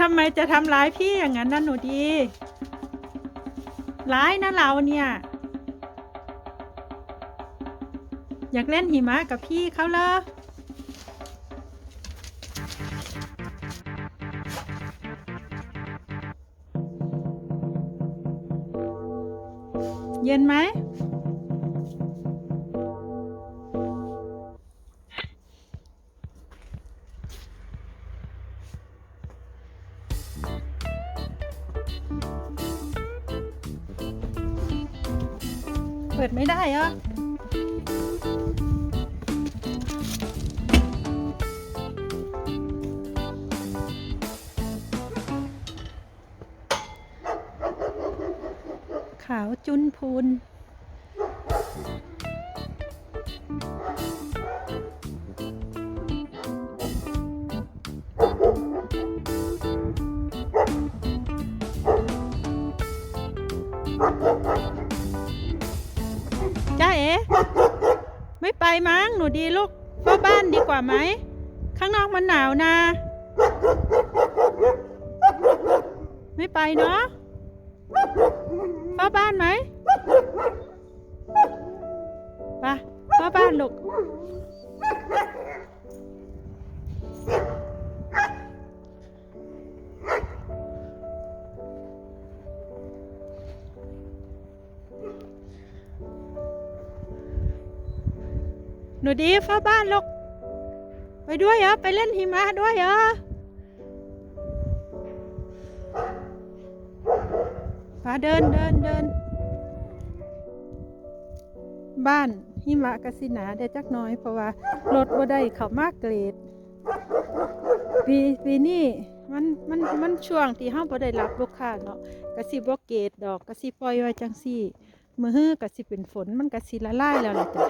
ทำไมจะทำร้ายพี่อย่างนั้นนะหนูดี ร้ายนะเราเนี่ย อยากเล่นหิมะกับพี่เขาเลยเย็นไหม เปิดไม่ได้เหรอขาวจุนพูน ม่ไปมั้งหนูดีลูกเฝ้าบ้านดีกว่าไหม ข้างนอกมันหนาวนะ ไม่ไปเนาะเฝ้าบ้านไหมไปเฝ้าบ้านลูก หนูดีเฝ้าบ้านลูกไปด้วยเหรอ ไปเล่นหิมะด้วยเหรอพาเดินเดินเดิน บ้านหิมะกสิหนาได้จักน้อย เพราะว่ารถบ่ได้เขามากเกรดปีปีนี้มันมันมันช่วงที่เฮาบ่ได้รับลูกค้าเนาะกสิบ่เกรดดอกกสิปล่อยไว้จังซี่มือฮื้อกสิเป็นฝนมันกสิละลายแล้วล่ะจ้ะ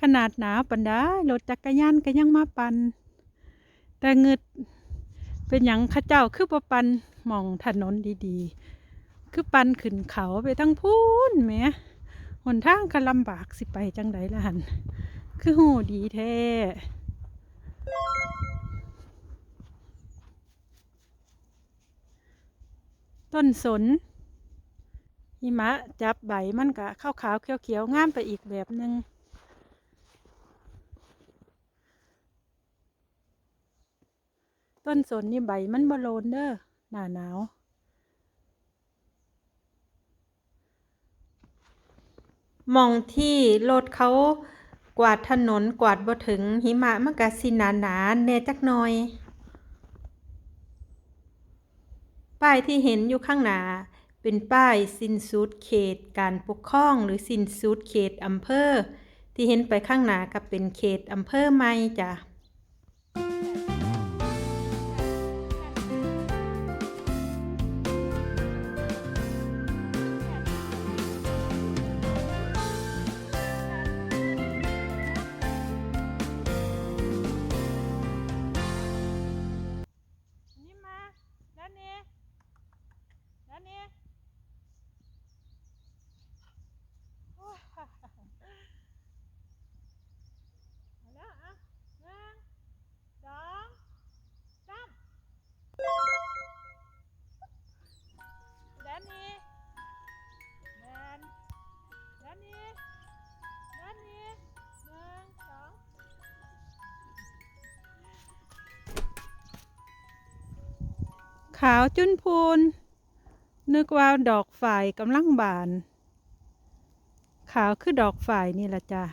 ขนาดหนาปันได้รถจักรยานก็ยังมาปัน แต่เงึดเป็นอย่างข้าเจ้าคือประปันหมองถนนดีๆ คือปันขึ้นเขาไปทั้งพูนแหมหนทางก็ลำบากสิไปจังไดล่ะหันคือหูดีแท้ต้นสนหิมะจับใบมันก็ขาวขาวๆเขียวๆงามไปอีกแบบหนึ่ง ต้นสนนี่ใบมันบโลนเด้อหน้าหนาว มองที่รถเขากวาดถนนกวาดบ่ถึงหิมะมันก็สิหนาหนาแน่จักหน่อย ป้ายที่เห็นอยู่ข้างหน้าเป็นป้ายสิ้นสุดเขตการปกครองหรือสิ้นสุดเขตอำเภอ ที่เห็นไปข้างหน้าก็เป็นเขตอำเภอใหม่จ้ะ ขาวจุนพูน นึกว่าดอกฝ่ายกำลังบาน ขาวคือดอกฝ่ายนี่ละจ้ะ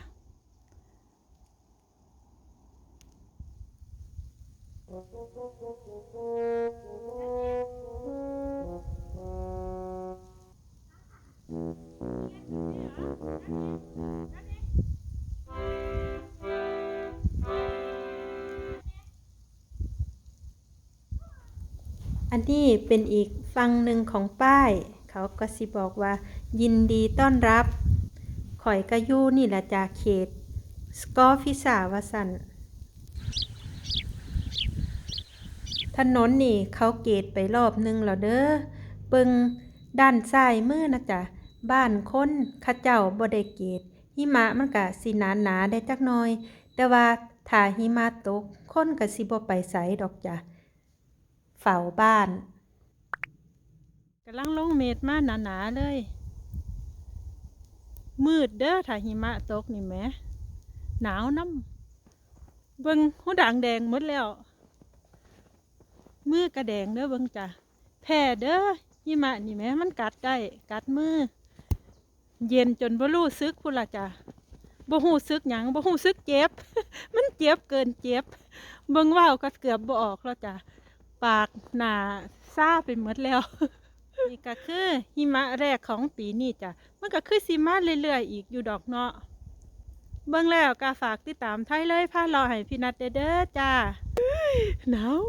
อันนี้เป็นอีกฟังหนึ่งของป้าย เขาก็สิบอกว่า ยินดีต้อนรับ ข่อยกระยูนี่ละจากเขต สกอฟิสาวสันถนนนี่เขาเกตไปรอบหนึงแล้วเด้อเบิงด้านซ้ายมือนะจ๊ะบ้านคนข้าเจ้าบ่ได้เกตหิมะมันก็สิหนาหนาได้จักหน่อย แต่ว่าถ้าหิมะตกคนก็สิบ่ไปไสดอกจ้ะ ฝ้าบ้านกำลังลงเมตรมาหนาๆเลย มืดเด้อถ้าหิมะตกนี่แหมหนาวน้ำเบิ่งหูด่างแดงหมดแล้ว มือกระแดงเด้อเบิ่งจ้ะแพ้เด้อหิมะนี่แหมมันกัดได้กัดมือ เย็นจนบ่รู้สึกพุ่นละจ้ะบ่ฮู้สึกหยังบ่ฮู้สึกเจ็บ มันเจ็บเกินเจ็บ เบิ่งว่าวก็เกือบบ่ออกแล้วจ้ะ ปากหน้าซ่าไปหมดแล้ว นี่ก็คือหิมะแรกของปีนี้จ้ะมันก็คือสิมาเรื่อยๆอีกอยู่ดอกเนาะเบิ่งแล้วก็ฝากติดตามไทยเลยพาเราให้พี่นัดเด้อๆจ้าหนาว